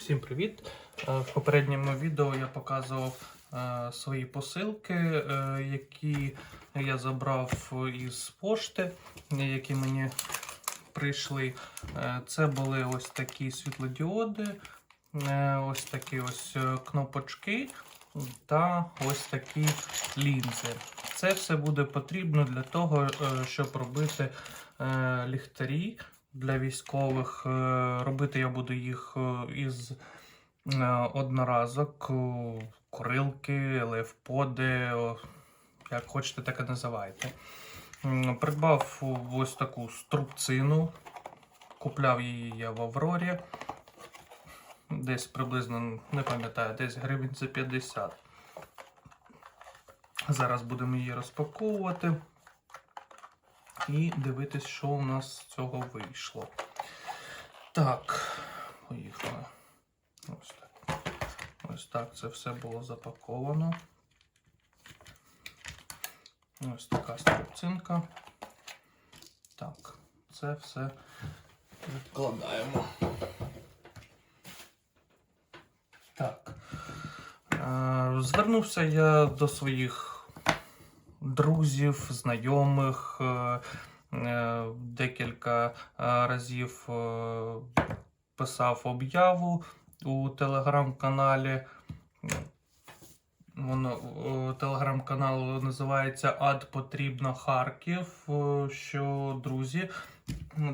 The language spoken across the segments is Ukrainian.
Всім привіт! Е, В попередньому відео я показував е, свої посилки, е, які я забрав із пошти, які мені прийшли. Це були ось такі світлодіоди, ось такі ось кнопочки та ось такі лінзи. Це все буде потрібно для того, щоб робити ліхтарі для військових. Е, Робити я буду їх е, із е, одноразок, курилки, левподи, як хочете, так і називайте. Придбав ось таку струбцину. Купляв її я в Аврорі. Десь приблизно, не пам'ятаю, десь гривень за 50. Зараз будемо її розпаковувати і дивитись, що у нас з цього вийшло. Так, поїхали. Ось так. Ось так це все було запаковано. Ось така струбцинка. Так, це все відкладаємо. Так. Е, Звернувся я до своїх друзів, знайомих. е, е, Декілька е, разів писав об'яву у телеграм-каналі. Воно телеграм-канал називається Ад Потрібно Харків. Що друзі,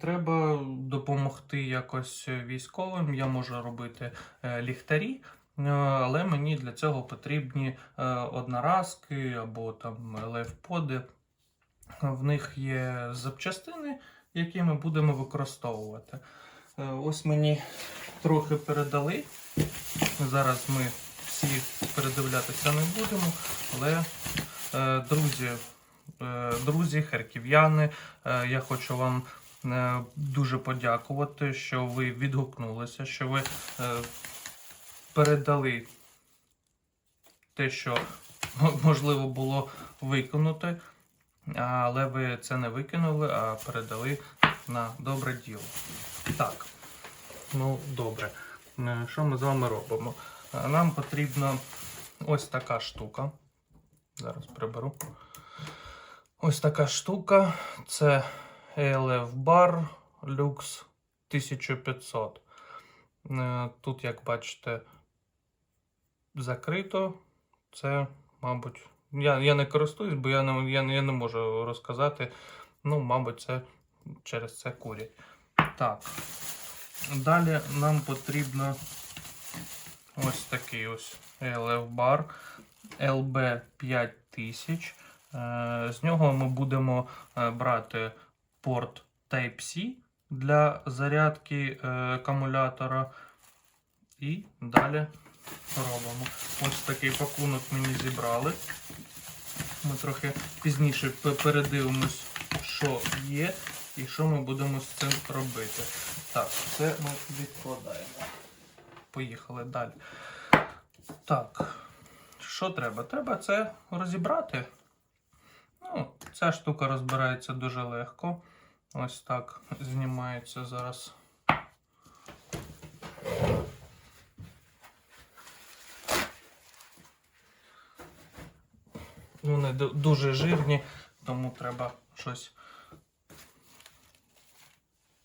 треба допомогти якось військовим. Я можу робити ліхтарі. Е, Але мені для цього потрібні е, одноразки або там левподи. В них є запчастини, які ми будемо використовувати. Е, Ось мені трохи передали. Зараз ми всі передивлятися не будемо, але друзі, друзі, харків'яни, я хочу вам дуже подякувати, що ви відгукнулися, що ви передали те, що можливо було виконати, але ви це не викинули, а передали на добре діло. Так, ну добре. Е, Що ми з вами робимо? Е, Нам потрібна ось така штука. Зараз приберу. Ось така штука. Це ELF Bar Lux 1500. Е, Тут, як бачите, закрито. Це, мабуть, я, я не користуюсь, бо я не, я, я не можу розказати. Ну, мабуть, це через це курять. Так. Далі нам потрібно ось такий ось LF Bar LB 5000. Е, З нього ми будемо е, брати порт Type-C для зарядки е, акумулятора. І далі робимо. Ось такий пакунок мені зібрали. Ми трохи пізніше передивимось, що є і що ми будемо з цим робити. Так, це ми відкладаємо. Поїхали далі. Так, що треба? Треба це розібрати. Ну, ця штука розбирається дуже легко. Ось так знімається зараз. Вони дуже жирні, тому треба щось,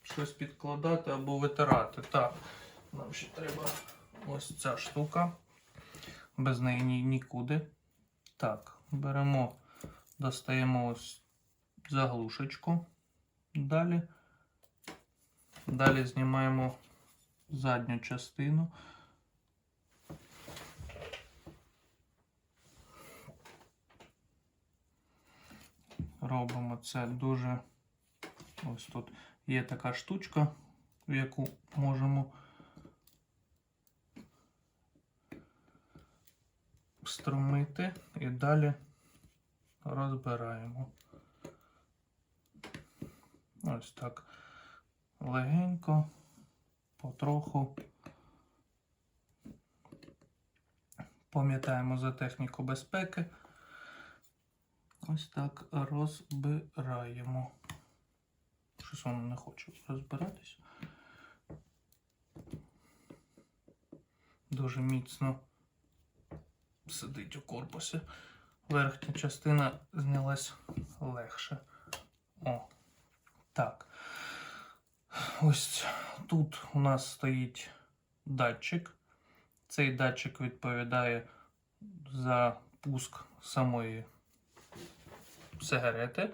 щось підкладати або витирати. Так, нам ще треба ось ця штука. Без неї ні, нікуди. Так, беремо, достаємо ось заглушечку. Далі. Далі знімаємо задню частину. Робимо це дуже. Ось тут є така штучка, в яку можемо струмити і далі розбираємо. Ось так легенько, потроху. Пам'ятаємо за техніку безпеки. Ось так розбираємо. Щось воно не хоче розбиратись. дуже міцно сидить у корпусі. Верхня частина знялась легше. О, так. Ось тут у нас стоїть датчик. Цей датчик відповідає за пуск самої сигарети.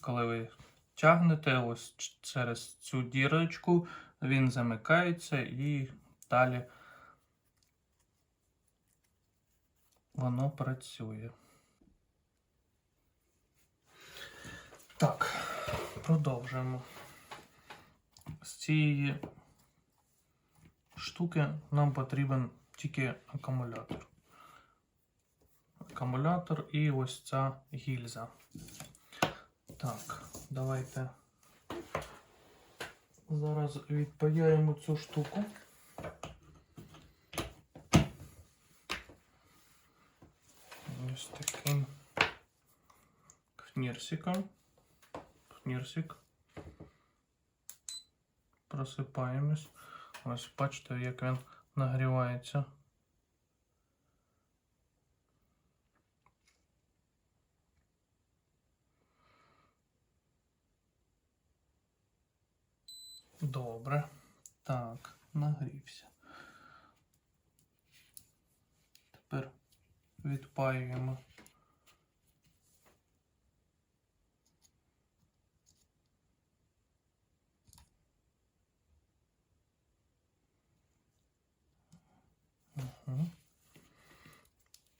Коли ви тягнете ось через цю дірочку, він замикається і далі воно працює. Так, продовжуємо. З цієї штуки нам потрібен тільки акумулятор. Акумулятор і ось ця гільза. Так, давайте зараз відпаяємо цю штуку. Ось таким кнірсиком. Кнірсик. Просипаємось. Ось бачите, як він нагрівається. Добре. Так, нагрівся. Тепер відпаюємо.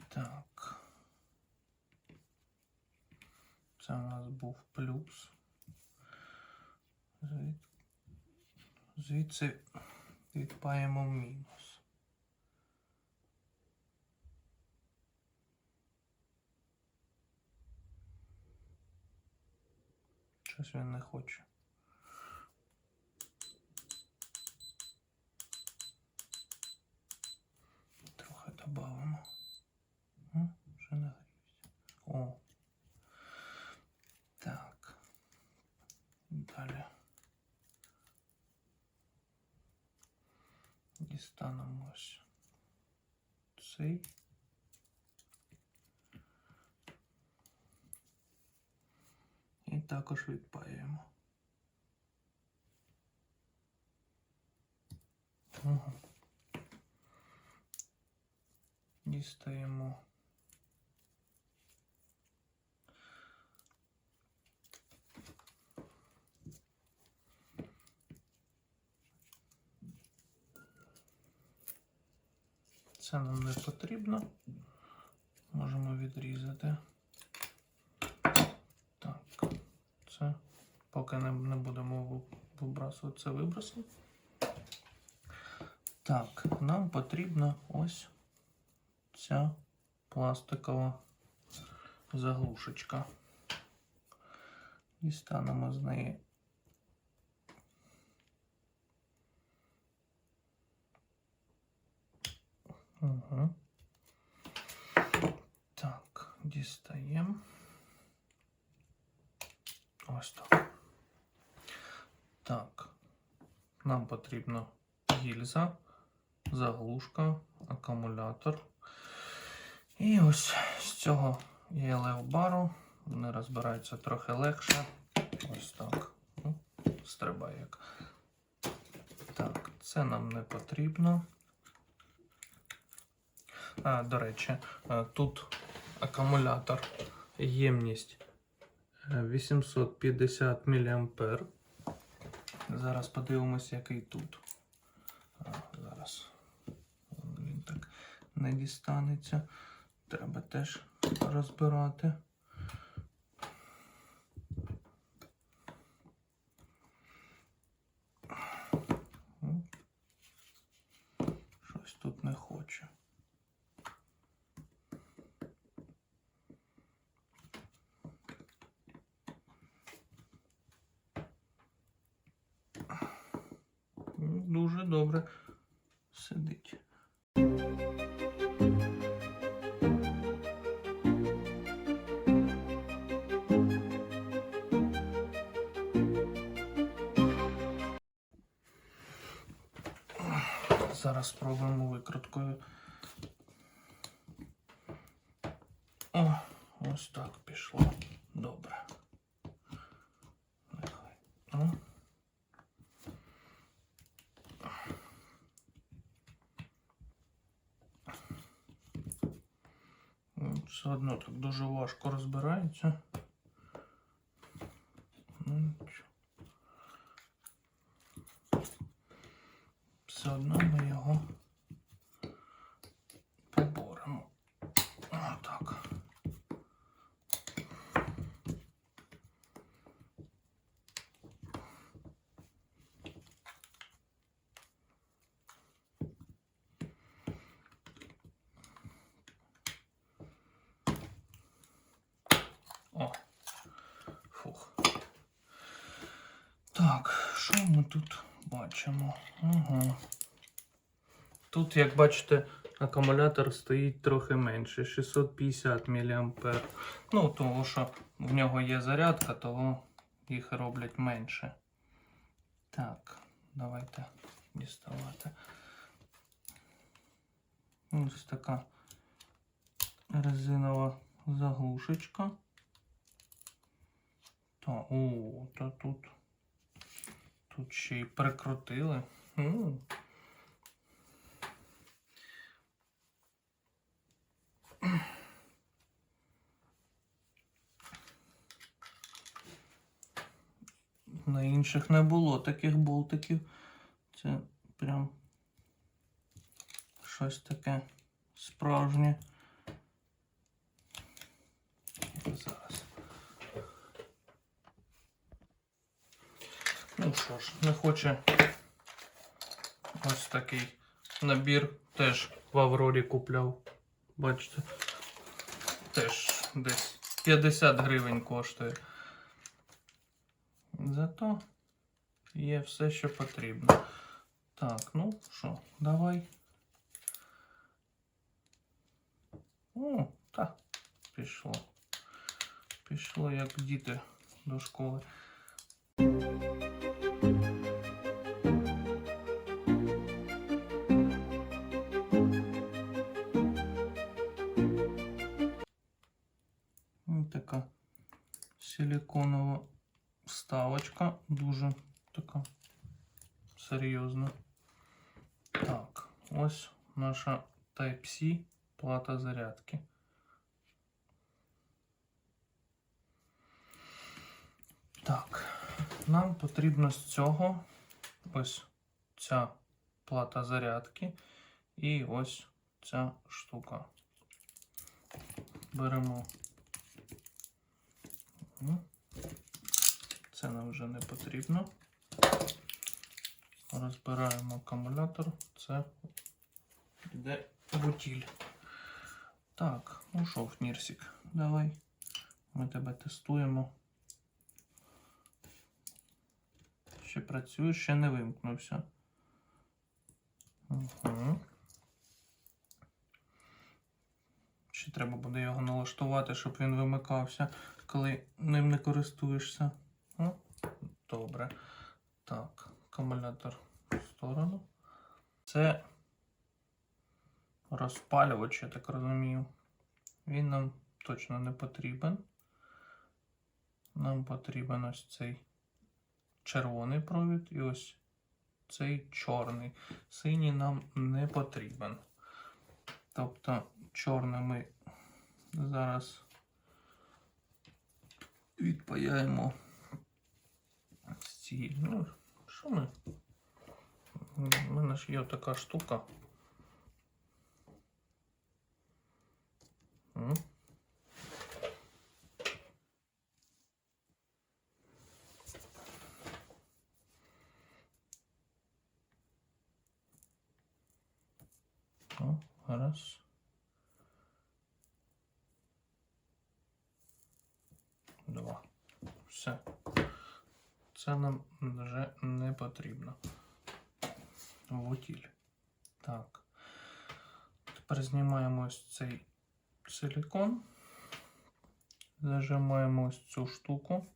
Так. Це у нас був плюс. Звід... Звідси відпаємо мінус. Щось він не хоче. Трохи додамо. Вже нагрівся. О. Так. Далі. Дістанемо ось цей. І також відпаюємо. Угу. Дістаємо. Це нам не потрібно. Можемо відрізати. Так, це поки не, не будемо вибрасувати, це вибросимо. Так, нам потрібна ось ця пластикова заглушечка. Дістанемо з неї. Угу. Так, дістаємо. Ось так. Так. Нам потрібно гільза, заглушка, акумулятор. І ось з цього ЄЛФ бару вони розбираються трохи легше. Ось так. Ну, стрибає як. Так, це нам не потрібно. А, до речі, е, тут акумулятор ємність е, 850 мА. Зараз подивимося, який тут. Зараз він так не дістанеться. Треба теж розбирати. Зараз спробуємо викруткою. О, ось так пішло. Добре. Нехай. Все одно так дуже важко розбирається. Ну, нічого. Все одно ми його поборемо. Отак. О. Фух. Так, що ми тут бачимо? Ага. Тут, як бачите, акумулятор стоїть трохи менше 650 мА. Ну, тому що в нього є зарядка, того їх роблять менше. Так, давайте діставати. Ось така резинова заглушечка. Та, о, та тут. Тут ще й прикрутили. На інших не було таких болтиків. Це прям щось таке справжнє. Зараз. Ну що ж, не хоче ось такий набір теж в Аврорі купляв. Бачите, теж десь 50 гривень коштує. Зато є все, що потрібно. Так, ну що, давай. О, так, пішло. Пішло, як діти до школи. Силиконова вставочка, дуже така серйозна. Так, ось наша Type-C плата зарядки. Так, нам потрібно з цього ось ця плата зарядки і ось ця штука. Беремо. Мгм. Це нам вже не потрібно. Розбираємо акумулятор. Це йде бутіль. Так, ну що, Нірсік, давай. Ми тебе тестуємо. Ще працює, ще не вимкнувся. Угу. Ще треба буде його налаштувати, щоб він вимикався, коли ним не користуєшся. О, добре. Так, акумулятор в сторону. Це розпалювач, я так розумію. Він нам точно не потрібен. Нам потрібен ось цей червоний провід і ось цей чорний. Синій нам не потрібен. Тобто чорний ми зараз відпаяємо цієї. Ну, що ми? У мене ж є така штука. Це нам вже не потрібно. Вутіль. Так. Тепер знімаємо ось цей силікон, зажимаємо ось цю штуку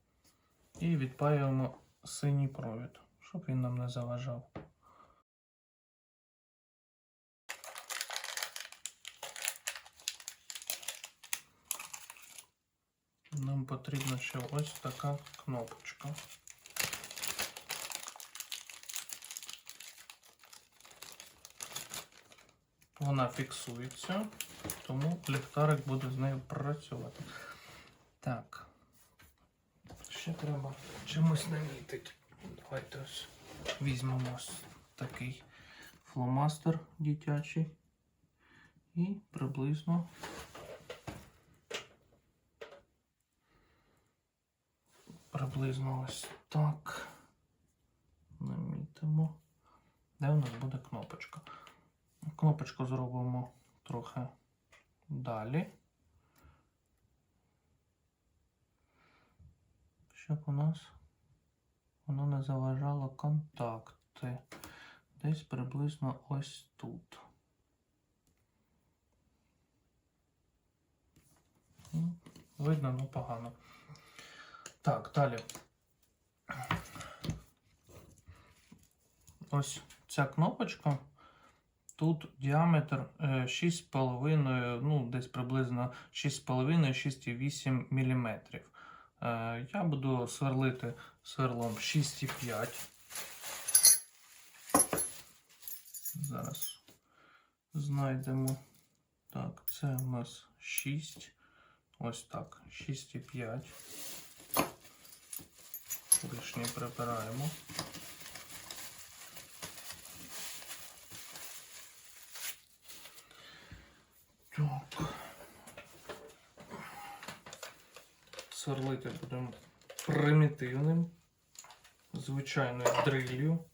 і відпаюємо синій провід, щоб він нам не заважав. Нам потрібна ще ось така кнопочка. Вона фіксується, тому ліхтарик буде з нею працювати. Так. Ще треба чимось намітити. Давайте ось візьмемо ось такий фломастер дитячий. І приблизно приблизно ось так намітимо. Де у нас буде кнопочка? Кнопочку зробимо трохи далі. Щоб у нас воно не заважало контакти. Десь приблизно ось тут. Ну, Видно, ну погано. Так, далі. Ось ця кнопочка. Тут діаметр е, 6,5, ну, десь приблизно 6,5-6,8 мм. Е, Я буду сверлити сверлом 6,5. Зараз знайдемо. Так, це у нас 6. Ось так, 6,5. Лишнє прибираємо. Так. Сверлити будемо примітивним, звичайною дрилью.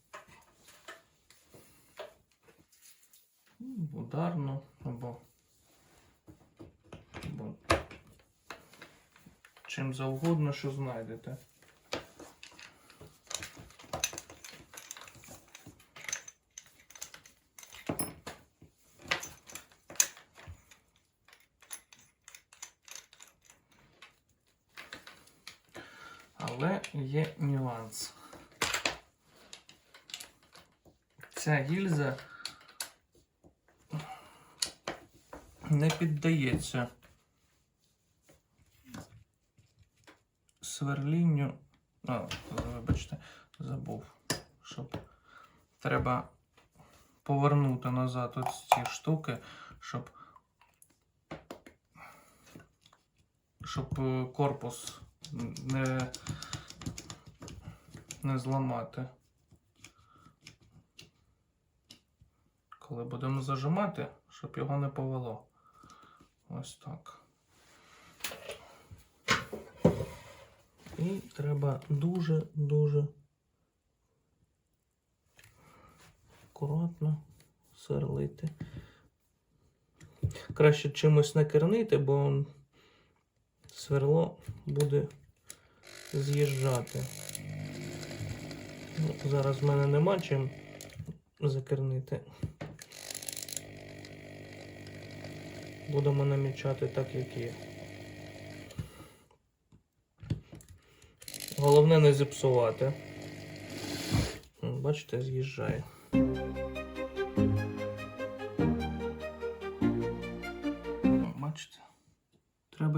Ударно або, або чим завгодно, що знайдете. Але є нюанс. Ця гільза не піддається сверлінню. А, вибачте, забув, щоб треба повернути назад ось ці штуки, щоб, щоб е, корпус не, не зламати. Коли будемо зажимати, щоб його не повело. Ось так. І треба дуже-дуже акуратно сверлити. Краще чимось накернити, бо сверло буде з'їжджати. Ну, зараз в мене нема чим закернити. Будемо намічати так, як є. Головне не зіпсувати. Бачите, з'їжджає.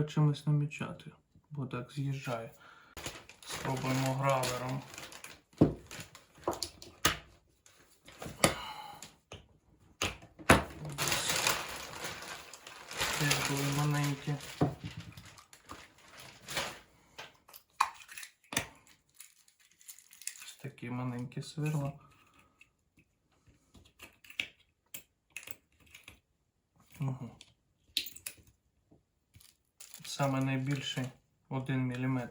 Чимось намічати, бо так з'їжджає. Спробуємо гравером. Теж були маленькі. Ось такі маленькі сверла. Угу. Саме найбільший 1 мм.